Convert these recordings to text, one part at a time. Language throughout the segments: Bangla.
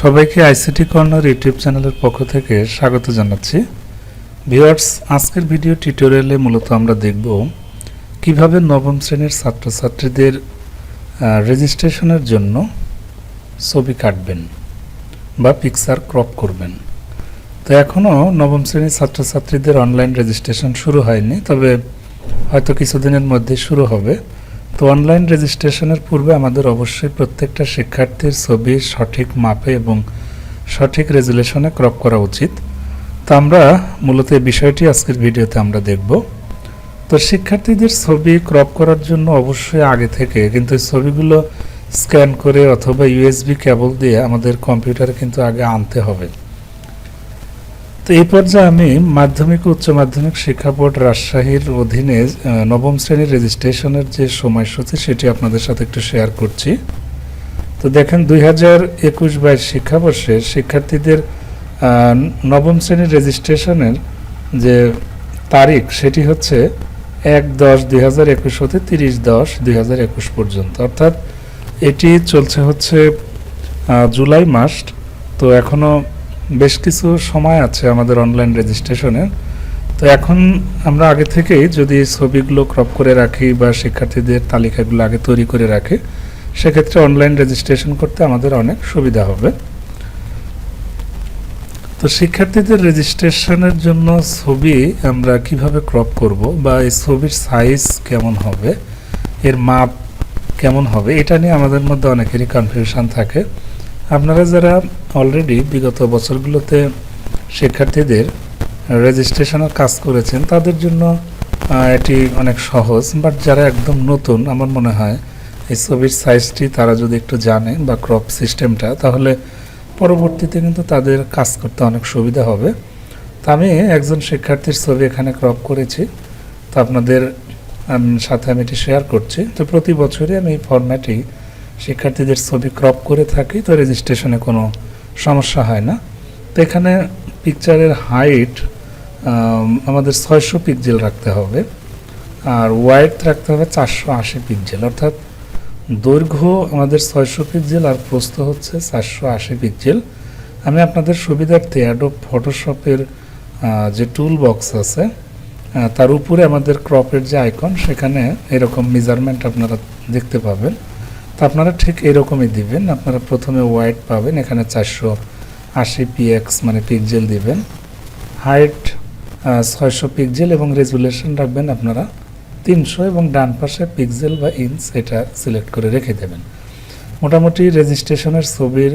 সবাইকে আইসিটি কর্নার ইউটিউব চ্যানেলের পক্ষ থেকে স্বাগত জানাচ্ছি। ভিউয়ার্স, আজকের ভিডিও টিউটোরিয়ালে মূলত আমরা দেখব কীভাবে নবম শ্রেণির ছাত্রছাত্রীদের রেজিস্ট্রেশনের জন্য ছবি কাটবেন বা পিকচার ক্রপ করবেন। তো এখনও নবম শ্রেণির ছাত্রছাত্রীদের অনলাইন রেজিস্ট্রেশন শুরু হয়নি, তবে হয়তো কিছুদিনের মধ্যে শুরু হবে। তো অনলাইন রেজিস্ট্রেশনের পূর্বে আমাদের অবশ্যই প্রত্যেকটা শিক্ষার্থীর ছবি সঠিক মাপে এবং সঠিক রেজুলেশনে ক্রপ করা উচিত। তো আমরা মূলত এই বিষয়টি আজকের ভিডিওতে আমরা দেখব। তো শিক্ষার্থীদের ছবি ক্রপ করার জন্য অবশ্যই আগে থেকে কিন্তু ছবিগুলো স্ক্যান করে অথবা ইউএসবি কেবল দিয়ে আমাদের কম্পিউটারে কিন্তু আগে আনতে হবে। তো এই পর্যায়ে আমি মাধ্যমিক উচ্চ মাধ্যমিক শিক্ষা বোর্ড রাজশাহীর অধীনে নবম শ্রেণির রেজিস্ট্রেশনের যে সময়সূচি, সেটি আপনাদের সাথে একটু শেয়ার করছি। তো দেখেন, দুই হাজার একুশ বাইশ শিক্ষাবর্ষে শিক্ষার্থীদের নবম শ্রেণির রেজিস্ট্রেশনের যে তারিখ, সেটি হচ্ছে এক দশ দুই হাজার একুশ হতে তিরিশ দশ দুই হাজার একুশ পর্যন্ত। অর্থাৎ এটি চলছে হচ্ছে জুলাই মাস। তো এখনও বেশ কিছু সময় আছে আমাদের অনলাইন রেজিস্ট্রেশনে তো এখন আমরা আগে থেকেই যদি ছবিগুলো ক্রপ করে রাখি বা শিক্ষার্থীদের তালিকাগুলো আগে তৈরি করে রাখি, সেক্ষেত্রে অনলাইন রেজিস্ট্রেশন করতে আমাদের অনেক সুবিধা হবে। তো শিক্ষার্থীদের রেজিস্ট্রেশনের জন্য ছবি আমরা কীভাবে ক্রপ করব বা এই ছবির সাইজ কেমন হবে, এর মাপ কেমন হবে, এটা নিয়ে আমাদের মধ্যে অনেকেরই কনফিউশন থাকে। আপনারা যারা অলরেডি বিগত বছরগুলোতে শিক্ষার্থীদের রেজিস্ট্রেশনের কাজ করেছেন, তাদের জন্য এটি অনেক সহজ বাট যারা একদম নতুন, আমার মনে হয় এই ছবির সাইজটি তারা যদি একটু জানে বা ক্রপ সিস্টেমটা তাহলে পরবর্তীতে কিন্তু তাদের কাজ করতে অনেক সুবিধা হবে। তো আমি একজন শিক্ষার্থীর ছবি এখানে ক্রপ করেছি। তো আপনাদের সাথে আমি এটি শেয়ার করছি। তো প্রতি বছরই আমি এই ফরম্যাটেই শিক্ষার্থীদের ছবি ক্রপ করে থাকি তো রেজিস্ট্রেশনে কোনো সমস্যা হয় না। তো এখানে পিকচারের হাইট আমাদের ছয়শো পিকজেল রাখতে হবে। আর ওয়াইড রাখতে হবে চারশো আশি পিকজেল অর্থাৎ দৈর্ঘ্য আমাদের ছয়শো পিকজেল আর প্রস্থ হচ্ছে চারশো আশি পিকজেল আমি আপনাদের সুবিধার্থে অ্যাডোব ফটোশপের যে টুল বক্স আছে তার উপরে আমাদের ক্রপের যে আইকন সেখানে এরকম মেজারমেন্ট আপনারা দেখতে পাবেন। আপনারা ঠিক এরকমই দিবেন। আপনারা প্রথমে ওয়াইড পাবেন, এখানে চারশো আশি পিএক্স মানে পিকজেল দিবেন। হাইট ছয়শো পিকজেল এবং রেজুলেশন রাখবেন আপনারা তিনশো এবং ডান পাশে পিক্সেল বা ইঞ্চ এটা সিলেক্ট করে রেখে দেবেন। মোটামুটি রেজিস্ট্রেশনের ছবির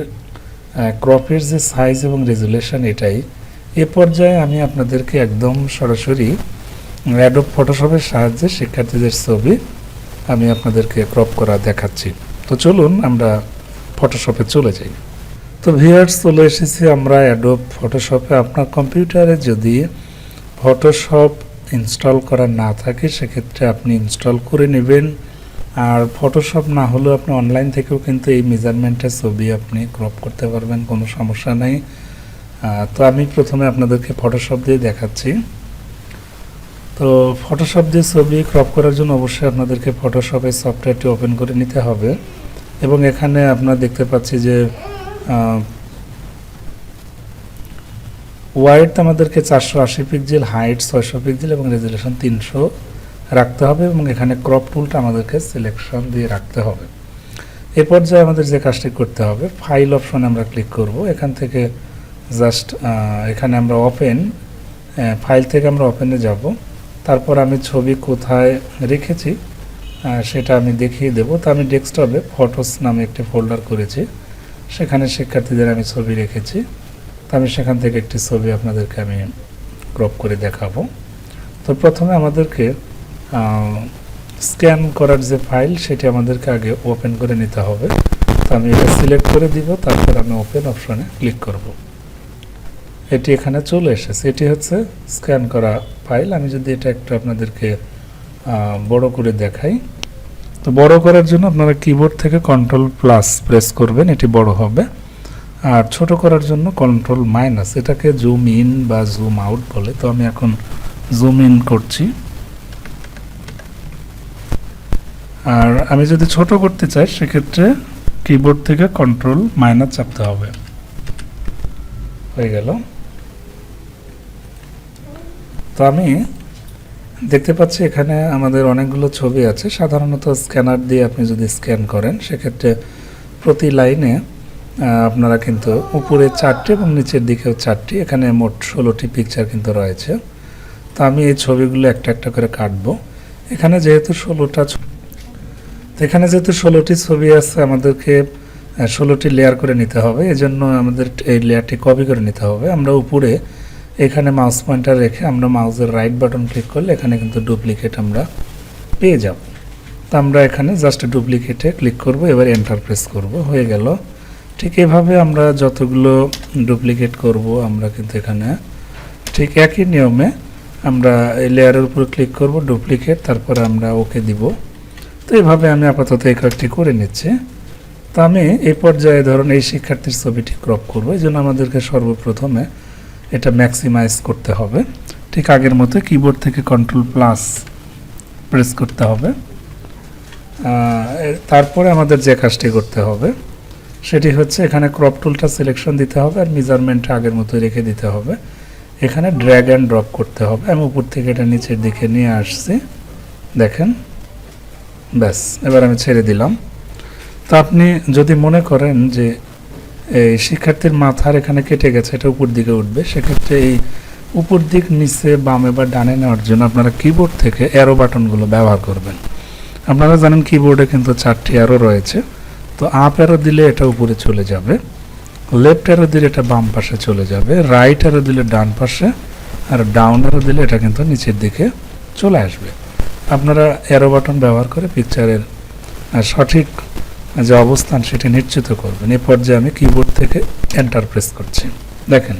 ক্রপের যে সাইজ এবং রেজুলেশন এটাই, এ পর্যায়ে আমি আপনাদেরকে একদম সরাসরি অ্যাডোব ফটোশপের সাহায্যে শিক্ষার্থীদের ছবি আমি আপনাদেরকে ক্রপ করা দেখাচ্ছি। তো চলুন আমরা ফটোশপে চলে যাই। তো ভিউয়ার্স চলে এসেছি আমরা অ্যাডোব ফটোশপে আপনার কম্পিউটারে যদি ফটোশপ ইনস্টল করা না থাকে, সেক্ষেত্রে আপনি ইনস্টল করে নেবেন। আর ফটোশপ না হলেও আপনি অনলাইন থেকেও কিন্তু এই মেজারমেন্টের ছবি আপনি ক্রপ করতে পারবেন, কোনো সমস্যা নেই। তো আমি প্রথমে আপনাদেরকে ফটোশপ দিয়ে দেখাচ্ছি। তো ফটোশপ দিয়ে ছবি ক্রপ করার জন্য অবশ্যই আপনাদেরকে ফটোশপের সফটওয়্যারটি ওপেন করে নিতে হবে। এবং এখানে আপনারা দেখতে পাচ্ছি যে ওয়াইড আমাদেরকে চারশো আশি পিক্সেল, হাইট ছয়শো পিক্সেল এবং রেজুলেশন তিনশো রাখতে হবে এবং এখানে ক্রপ টুলটা আমাদেরকে সিলেকশন দিয়ে রাখতে হবে। এ পর্যায়ে আমাদের যে কাজটি করতে হবে ফাইল অপশনে আমরা ক্লিক করব। এখান থেকে জাস্ট এখানে আমরা ওপেন ফাইল থেকে আমরা ওপেনে যাব। তারপর আমি ছবি কোথায় রেখেছি সেটা আমি দেখিয়ে দেবো। তো আমি ডেস্কটপে ফটোস নামে একটি ফোল্ডার করেছি। সেখানে শিক্ষার্থীদের আমি ছবি রেখেছি। তো আমি সেখান থেকে একটি ছবি আপনাদেরকে আমি ক্রপ করে দেখাবো। তো প্রথমে আমাদেরকে স্ক্যান করার যে ফাইল, সেটি আমাদেরকে আগে ওপেন করে নিতে হবে। তো আমি এটা সিলেক্ট করে দিব, তারপর আমি ওপেন অপশনে ক্লিক করব। এটি এখানে চলে এসেছে। এটি হচ্ছে স্ক্যান করা ফাইল। আমি যদি এটা একটু আপনাদেরকে বড় করে দেখাই। তো বড় করার জন্য আপনারা কিবোর্ড থেকে কন্ট্রোল প্লাস প্রেস করবেন, এটি বড় হবে। আর ছোট করার জন্য কন্ট্রোল মাইনাস এটাকে জুম ইন বা জুম আউট বলে। তো আমি এখন জুম ইন করছি। আর আমি যদি ছোট করতে চাই, সেক্ষেত্রে কিবোর্ড থেকে কন্ট্রোল মাইনাস চাপতে হবে। হয়ে গেল। তো আমি দেখতে পাচ্ছি এখানে আমাদের অনেকগুলো ছবি আছে। সাধারণত স্ক্যানার দিয়ে আপনি যদি স্ক্যান করেন, সেক্ষেত্রে প্রতি লাইনে আপনারা কিন্তু উপরে চারটি এবং নিচের দিকেও চারটি, এখানে মোট ষোলোটি পিকচার কিন্তু রয়েছে। তো আমি এই ছবিগুলো একটা একটা করে কাটবো। এখানে যেহেতু ষোলোটা এখানে যেহেতু ষোলোটি ছবি আছে, আমাদেরকে ষোলোটি লেয়ার করে নিতে হবে। এজন্য আমাদের এই লেয়ারটি কপি করে নিতে হবে। আমরা উপরে এখানে মাউস পয়েন্টার রেখে আমরা মাউসের রাইট বাটন ক্লিক করলে এখানে কিন্তু ডুপ্লিকেট আমরা পেয়ে যাব। তো আমরা এখানে জাস্ট ডুপ্লিকেটে ক্লিক করব, এবার এন্টার প্রেস করব, হয়ে গেল। ঠিক এভাবে আমরা যতগুলো ডুপ্লিকেট করব, আমরা কিন্তু এখানে ঠিক একই নিয়মে আমরা এই লেয়ারের উপর ক্লিক করব ডুপ্লিকেট তারপরে আমরা ওকে দিব। তো এইভাবে আমি আপাতত এই কয়েকটি করে নিচ্ছি। তো আমি এই পর্যায়ে ধরুন এই শিক্ষার্থীর ছবিটি ক্রপ করব, এই জন্য আমাদেরকে সর্বপ্রথমে এটা ম্যাক্সিমাইজ করতে হবে। ঠিক আগের মতো কিবোর্ড থেকে কন্ট্রোল প্লাস প্রেস করতে হবে। তারপরে আমাদের যে কাজটি করতে হবে, সেটি হচ্ছে এখানে ক্রপ টুলটা সিলেকশন দিতে হবে আর মেজারমেন্টটা আগের মতো রেখে দিতে হবে। এখানে ড্র্যাগ অ্যান্ড ড্রপ করতে হবে। আমি উপর থেকে এটা নিচের দিকে নিয়ে আসছি। দেখেন, ব্যাস, এবার আমি ছেড়ে দিলাম। তো আপনি যদি মনে করেন যে এই শিক্ষার্থীর মাথার এখানে কেটে গেছে, এটা উপর দিকে উঠবে। সেক্ষেত্রে এই উপর দিক, নিচে, বামে বা ডানে নেওয়ার জন্য আপনারা কিবোর্ড থেকে অ্যারো বাটনগুলো ব্যবহার করবেন। আপনারা জানেন কিবোর্ডে কিন্তু চারটি অ্যারো রয়েছে। তো আপ অ্যারো দিলে এটা উপরে চলে যাবে লেফট অ্যারো দিলে এটা বাম পাশে চলে যাবে রাইট অ্যারো দিলে ডান পাশে, আর ডাউন অ্যারো দিলে এটা কিন্তু নিচের দিকে চলে আসবে। আপনারা অ্যারো বাটন ব্যবহার করে পিকচারের সঠিক যে অবস্থান সেটি নিশ্চিত করবেন। এই পর্যায়ে আমি কিবোর্ড থেকে এন্টার প্রেস করছি। দেখেন,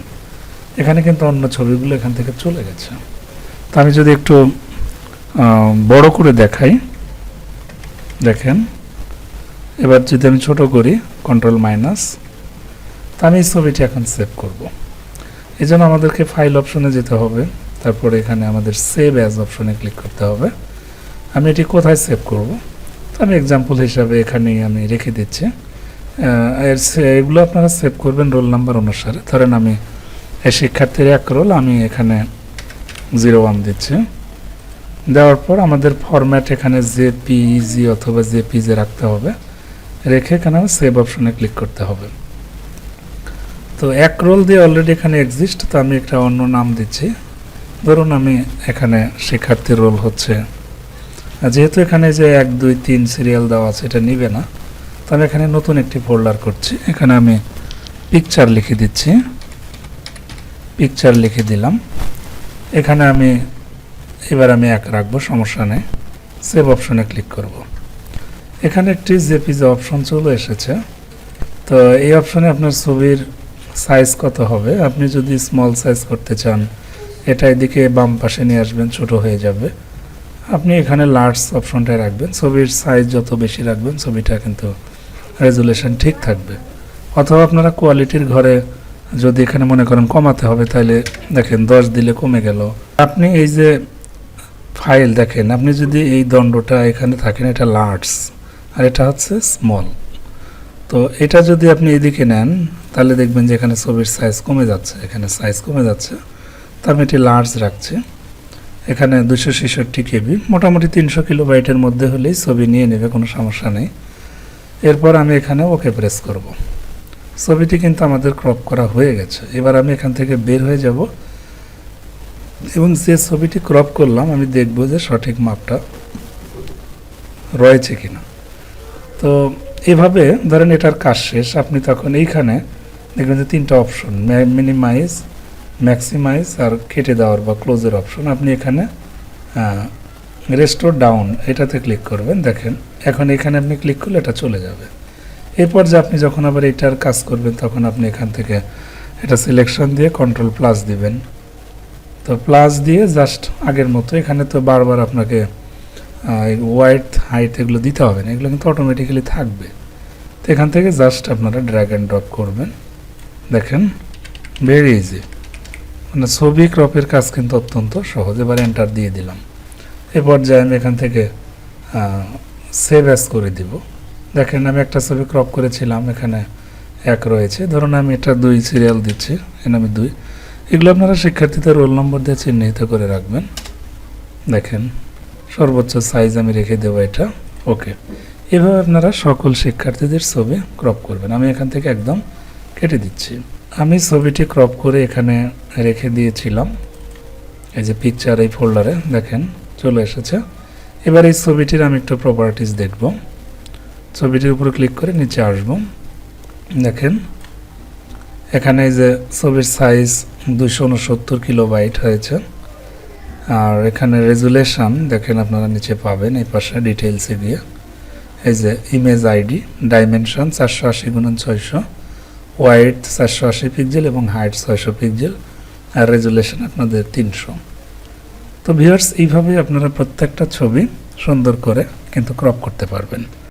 এখানে কিন্তু অন্য ছবিগুলো এখান থেকে চলে গেছে। তো আমি যদি একটু বড় করে দেখাই। দেখেন, এবার যদি আমি ছোট করি কন্ট্রোল মাইনাস তা আমি এই ছবিটি এখন সেভ করব। এই জন্য আমাদেরকে ফাইল অপশনে যেতে হবে। তারপরে এখানে আমাদের সেভ অ্যাজ অপশনে ক্লিক করতে হবে। আমি এটি কোথায় সেভ করব? আমি এক্সাম্পল হিসাবে এখানেই আমি রেখে দিচ্ছি। এগুলো আপনারা সেভ করবেন রোল নাম্বার অনুসারে। ধরেন আমি এই শিক্ষার্থীর এক রোল আমি এখানে জিরো ওয়ান দিচ্ছি। দেওয়ার পর আমাদের ফরম্যাট এখানে জেপিইজি অথবা জেপিজে রাখতে হবে। রেখে এখানে সেভ অপশনে ক্লিক করতে হবে। তো এক রোল দিয়ে অলরেডি এখানে এক্সিস্ট তো আমি একটা অন্য নাম দিচ্ছি। ধরুন আমি এখানে শিক্ষার্থীর রোল হচ্ছে যেহেতু এখানে যে এক, দুই, তিন সিরিয়াল দেওয়া আছে, এটা নিবে না তো আমি এখানে নতুন একটি ফোল্ডার করছি। এখানে আমি পিকচার লিখে দিচ্ছি। পিকচার লিখে দিলাম। এখানে আমি, এবার আমি এক রাখব, সমস্যা নেই। সেভ অপশনে ক্লিক করব। এখানে একটি জেপিজে অপশন চলে এসেছে। তো এই অপশনে আপনার ছবির সাইজ কত হবে? আপনি যদি স্মল সাইজ করতে চান, এটা এদিকে বাম পাশে নিয়ে আসবেন, ছোট হয়ে যাবে। আপনি এখানে লার্জ অপশনটায় রাখবেন। ছবির সাইজ যত বেশি রাখবেন, ছবিটা কিন্তু রেজুলেশন ঠিক থাকবে। অথবা আপনারা কোয়ালিটির ঘরে যদি এখানে মনে করেন কমাতে হবে, তাহলে দেখেন দশ দিলে কমে গেল। আপনি এই যে ফাইল দেখেন, আপনি যদি এই দণ্ডটা এখানে থাকেন, এটা লার্জ আর এটা হচ্ছে স্মল তো এটা যদি আপনি এদিকে নেন, তাহলে দেখবেন যে এখানে ছবির সাইজ কমে যাচ্ছে, এখানে সাইজ কমে যাচ্ছে। তো আমি এটি লার্জ রাখছি। এখানে দুশো ছেষট্টি কেবি। মোটামুটি তিনশো কিলোবাইটের মধ্যে হলেই ছবি নিয়ে নেবে, কোনো সমস্যা নেই। এরপর আমি এখানে ওকে প্রেস করব। ছবিটি কিন্তু আমাদের ক্রপ করা হয়ে গেছে। এবার আমি এখান থেকে বের হয়ে যাব এবং যে ছবিটি ক্রপ করলাম, আমি দেখব যে সঠিক মাপটা রয়েছে কিনা। তো এভাবে ধরেন এটার কাজ শেষ, আপনি তখন এইখানে দেখবেন যে তিনটা অপশন মিনিমাইজ ম্যাক্সিমাইজ আর কেটে দেওয়ার বা ক্লোজের অপশন আপনি এখানে রেস্টোর ডাউন এটাতে ক্লিক করবেন। দেখেন, এখন এখানে আপনি ক্লিক করলে এটা চলে যাবে। এরপর যে আপনি যখন আবার এটার কাজ করবেন, তখন আপনি এখান থেকে এটা সিলেকশন দিয়ে কন্ট্রোল প্লাস দিবেন। তো প্লাস দিয়ে জাস্ট আগের মতো, এখানে তো বারবার আপনাকে ওয়াইট হাইট এগুলো দিতে হবে না। এগুলো কিন্তু অটোমেটিক্যালি থাকবে। তো এখান থেকে জাস্ট আপনারা ড্র্যাগ অ্যান্ড ড্রপ করবেন। দেখেন ভেরি ইজি মানে ছবি ক্রপের কাজ কিন্তু অত্যন্ত সহজ। এবার এন্টার দিয়ে দিলাম। এ পর্যায়ে আমি এখান থেকে সেভ অ্যাস করে দিব। দেখেন আমি একটা ছবি ক্রপ করেছিলাম, এখানে এক রয়েছে। ধরুন আমি এটা দুই সিরিয়াল দিচ্ছি, এখানে আমি দুই। এগুলো আপনারা শিক্ষার্থীদের রোল নম্বর দিয়ে চিহ্নিত করে রাখবেন। দেখেন, সর্বোচ্চ সাইজ আমি রেখে দেবো এটা। ওকে এভাবে আপনারা সকল শিক্ষার্থীদের ছবি ক্রপ করবেন। আমি এখান থেকে একদম কেটে দিচ্ছি। আমি ছবিটি ক্রপ করে এখানে রেখে দিয়েছিলাম। এই যে পিকচার এই ফোল্ডারে দেখেন, চলে এসেছে। এবার এই ছবিটির আমি একটু প্রপার্টিজ দেখব। ছবিটির উপরে ক্লিক করে নিচে আসব। দেখেন, এখানে এই যে ছবির সাইজ দুশো উনসত্তর কিলো কিলোবাইট হয়েছে। আর এখানে রেজুলেশন দেখেন আপনারা নিচে পাবেন, এই পাশে ডিটেলসে গিয়ে। এই যে ইমেজ আইডি ডাইমেনশন চারশো আশি গুণন ছয়শো। ওয়াইড চারশো আশি পিক্সেল এবং হাইট ছয়শো পিক্সেল আর রেজুলেশন আপনাদের তিনশো। তো ভিউয়ার্স এইভাবেই আপনারা প্রত্যেকটা ছবি সুন্দর করে কিন্তু ক্রপ করতে পারবেন।